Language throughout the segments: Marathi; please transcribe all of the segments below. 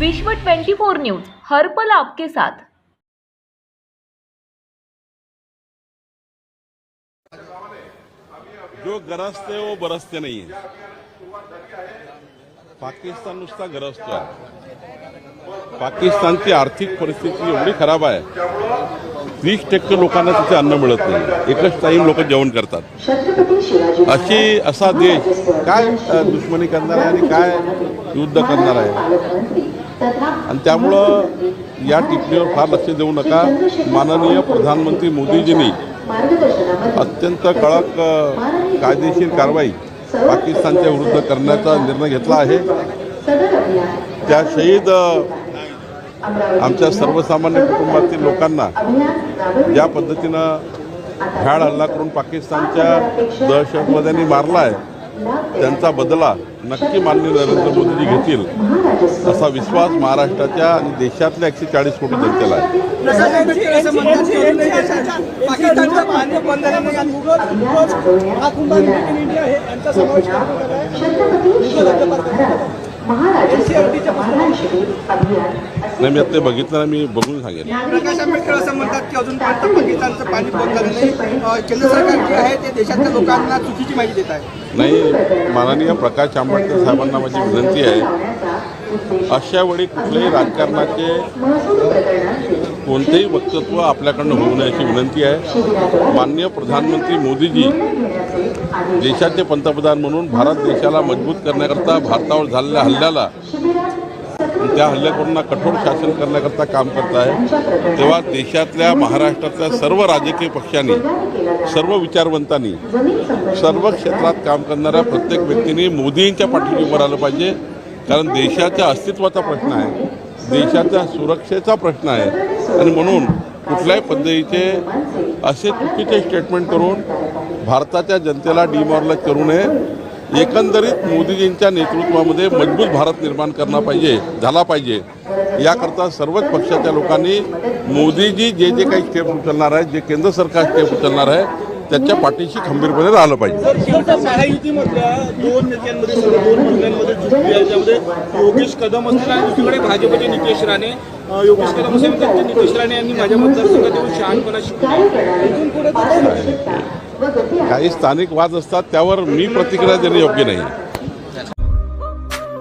विश्व 24 न्यूज हर पल आपके साथ. जो गरजते वो बरसते नाही पाकिस्तान नुसता गरजतोय पाकिस्तानची आर्थिक परिस्थिती एवढी खराब आहे. वीस टक्के लोकांना तिथे अन्न मिळत नाही. एकच टाईम लोक जेवण करतात. अशी असा देश काय दुश्मनी करणार आहे आणि काय युद्ध करणार आहे? आणि त्यामुळं या टिप्पणीवर फार लक्ष देऊ नका. माननीय प्रधानमंत्री मोदीजींनी अत्यंत कडक कायदेशीर कारवाई पाकिस्तानच्या विरुद्ध करण्याचा निर्णय घेतला आहे. त्या शहीद आमच्या सर्वसामान्य कुटुंबातील लोकांना ज्या पद्धतीनं भ्याड हल्ला करून पाकिस्तानच्या दहशतवाद्यांनी मारला आहे त्यांचा बदला नक्की माननीय नरेंद्र मोदीजी घेतील असा विश्वास महाराष्ट्राच्या आणि देशातल्या एकशे चाळीस कोटी जनतेला आहे. नाही मी आता ते बघितलं ना मी बघून सांगेन. प्रकाश आंबेडकर असं म्हणतात की अजूनपर्यंत पाकिस्तानचं पाणी बंद झालं नाही केंद्र सरकार जे आहे ते देशातल्या लोकांना चुकीची माहिती देत आहे. नाही माननीय प्रकाश आंबेडकर साहेबांना माझी विनंती आहे अशा वेळी कुठल्याही राजकारणाचे कोणतेही वक्तत्व आपल्याकडनं होऊ नये अशी विनंती आहे. माननीय प्रधानमंत्री मोदीजी देशाचे पंतप्रधान म्हणून भारत देशाला मजबूत करण्याकरता भारतावर झालेल्या हल्ल्याला त्या हल्लेखोरांना कठोर शासन करण्याकरता काम करत आहे. तेव्हा देशातल्या महाराष्ट्रातल्या सर्व राजकीय पक्षांनी सर्व विचारवंतांनी सर्व क्षेत्रात काम करणाऱ्या प्रत्येक व्यक्तीने मोदींच्या पाठीशी उभं राहिलं पाहिजे. कारण देशाच्या अस्तित्वाचा प्रश्न आहे. देशाच्या सुरक्षेचा प्रश्न आहे. आणि म्हणून कुठल्याही पद्धतीचे असे चुकीचे स्टेटमेंट करून भारताच्या जनतेला डिमॉरलाइज करू नये. एकंदरीत मोदीजींच्या नेतृत्वामध्ये मजबूत भारत निर्माण करणं पाहिजे झाला पाहिजे. याकरता सर्वच पक्षाच्या लोकांनी मोदीजी जे जे काही स्टेप उचलणार आहे जे केंद्र सरकार स्टेप उचलणार आहे त्याच्या पाठीशी खंबीरपणे राहिलं पाहिजे. योगेश कदम असतील आणि दुसरीकडे भाजपचे नितेश राणे. योगेश कदम असे नितेश राणे यांनी माझ्या मतदारसंघात येऊन शहाणपणा काही स्थानिक वाद असतात त्यावर मी प्रतिक्रिया देणे योग्य नाही.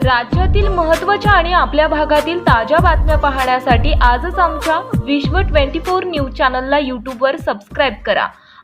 राज्यातील महत्त्वाच्या आणि आपल्या भागातील ताज्या बातम्या पाहण्यासाठी आजच आमच्या विश्व 24 न्यूज चॅनलला यूट्यूबवर सबस्क्राईब करा.